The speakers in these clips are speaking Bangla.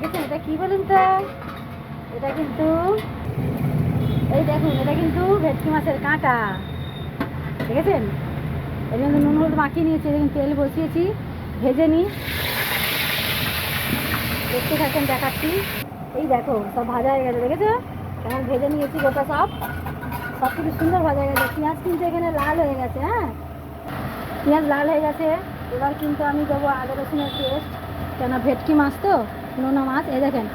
দেখেছেন? এটা কি বলুন তো? এটা কিন্তু, এই দেখুন, এটা কিন্তু ভেটকি মাছের কাঁটা। দেখেছেন? এর জন্য নুন হলুদ মাখিয়ে নিয়েছি দেখুন তেল বসিয়েছি, ভেজে নিই। দেখতে থাকেন, দেখাচ্ছি। এই দেখো, সব ভাজা হয়ে গেছে, দেখেছ? কেমন ভেজে নিয়েছি গোটা সব। সব কিছু সুন্দর ভাজা হয়ে গেছে। পেঁয়াজ কিন্তু এখানে লাল হয়ে গেছে হ্যাঁ? পেঁয়াজ লাল হয়ে গেছে। এবার কিন্তু আমি দেবো আদা রসুনের পেস্ট। কেন ভেটকি মাছ তো? নোনা মাছ? এই দেখেন,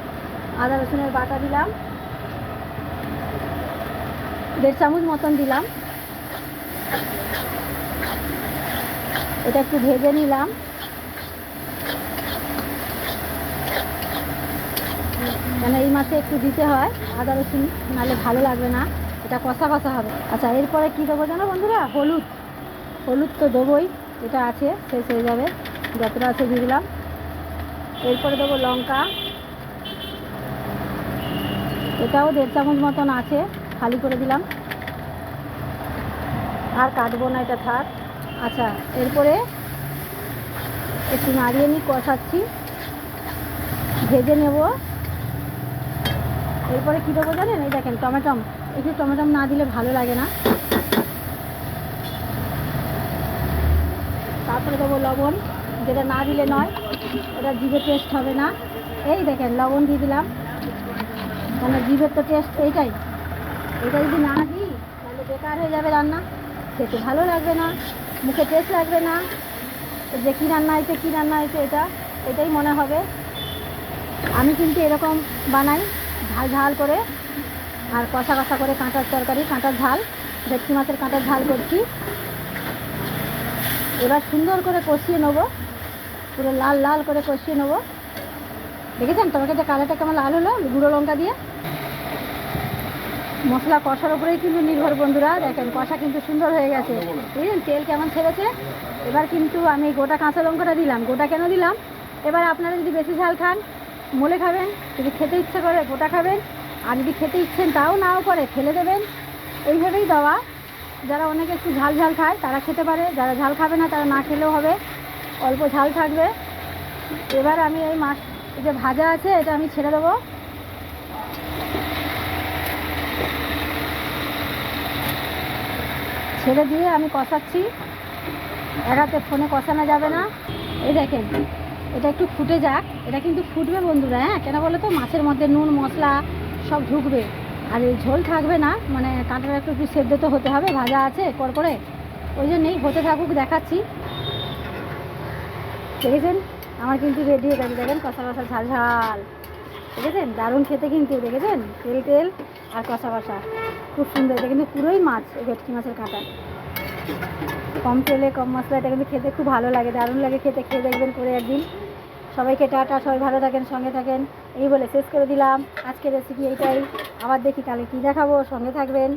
আদা রসুনের বাটা দিলাম, দেড় চামচ মতন দিলাম। এটা একটু ভেজে নিলাম। কেন এই মাছে একটু দিতে হয়, আদা রসুন নাহলে ভালো লাগবে না, এটা কষা কষা হবে। আচ্ছা এরপরে কী দেবো জানো বন্ধুরা? হলুদ। হলুদ তো দেবোই, এটা আছে, শেষ হয়ে যাবে, যতটা আছে দিয়ে দিলাম। এরপরে দেবো লঙ্কা। এটাও দেড় চামচ মতন আছে, খালি করে দিলাম। আর কাটবো না এটা, থাক। আচ্ছা এরপরে একটু নাড়িয়ে নিই কষাচ্ছি। ভেজে নেব। এরপরে কী দেবো জানেন? এই দেখেন, টমেটম। একটু টমেটম না দিলে ভালো লাগে না। তারপরে দেবো লবণ। যেটা না দিলে নয় ওটা জিভে টেস্ট হবে না। এই দেখেন, লবণ দিয়ে দিলাম। কেন জিভের তো টেস্ট এইটাই। এটা যদি না দিই, তাহলে বেকার হয়ে যাবে রান্না। খেতে ভালো লাগবে না, মুখে টেস্ট লাগবে না। যে কী রান্না হয়েছে, কী রান্না হয়েছে, এটা, এটাই মনে হবে। আমি কিন্তু এরকম বানাই, ঝাল ঝাল করে। আর কষা কষা করে কাঁটার তরকারি, কাঁটার ঝাল, ভেটকি মাছের কাঁটার ঝাল করছি। এবার সুন্দর করে কষিয়ে নেব। পুরো লাল লাল করে কষিয়ে নেব। দেখেছেন? তোমাকে যে কালারটা কেমন লাল হলো? গুঁড়ো লঙ্কা দিয়ে। মশলা কষার উপরেই কিন্তু নির্ভর বন্ধুরা। দেখেন, কষা কিন্তু সুন্দর হয়ে গেছে। বুঝলেন? তেল কেমন ছেড়েছে? এবার কিন্তু আমি গোটা কাঁচা লঙ্কাটা দিলাম। গোটা কেন দিলাম? এবার আপনারা যদি বেশি ঝাল খান, মোলে খাবেন। যদি খেতে ইচ্ছে করে, গোটা খাবেন। আর যদি খেতে ইচ্ছেন তাও নাও করে, ফেলে দেবেন। এইভাবেই দেওয়া। যারা অনেকে একটু ঝাল ঝাল খায়, তারা খেতে পারে। যারা ঝাল খাবে না, তারা না খেলেও হবে। অল্প ঝাল থাকবে। এবার আমি এই মাছ যে ভাজা আছে, এটা আমি ছেড়ে দেবো। ছেড়ে দিয়ে আমি কষাচ্ছি। একাতে ফোনে কষানো যাবে না। এই দেখেন, এটা একটু ফুটে যাক। এটা কিন্তু ফুটবে বন্ধুরা হ্যাঁ? কেন বলো তো? মাছের মধ্যে নুন, মশলা সব ঢুকবে। আর এই ঝোল থাকবে না মানে কাঁটাটা একটু একটু সেদ্ধ তো হতে হবে, ভাজা আছে পর করে ওই জন্যেই হতে থাকুক, দেখাচ্ছি। দেখেছেন? আমার কিন্তু রেডি হয়ে গেছে, দেখেন কষা কষা ঝাল ঝাল। দেখেছেন? দারুণ খেতে কিন্তু, দেখেছেন? তেল তেল আর কষা কষা। খুব সুন্দর, এটা কিন্তু পুরোই মাছ এই ভেটকি মাছের কাঁটা। কম তেলে, কম মশলা, এটা কিন্তু খেতে খুব ভালো লাগে, দারুণ লাগে খেতে, খেয়ে দেখবেন করে একদিন। সবাইকে টাটা, সবাই ভালো থাকেন, সঙ্গে থাকেন। এই বলে শেষ করে দিলাম। আজকের রেসিপি এইটাই আবার দেখি কালে কী দেখাবো, সঙ্গে থাকবেন।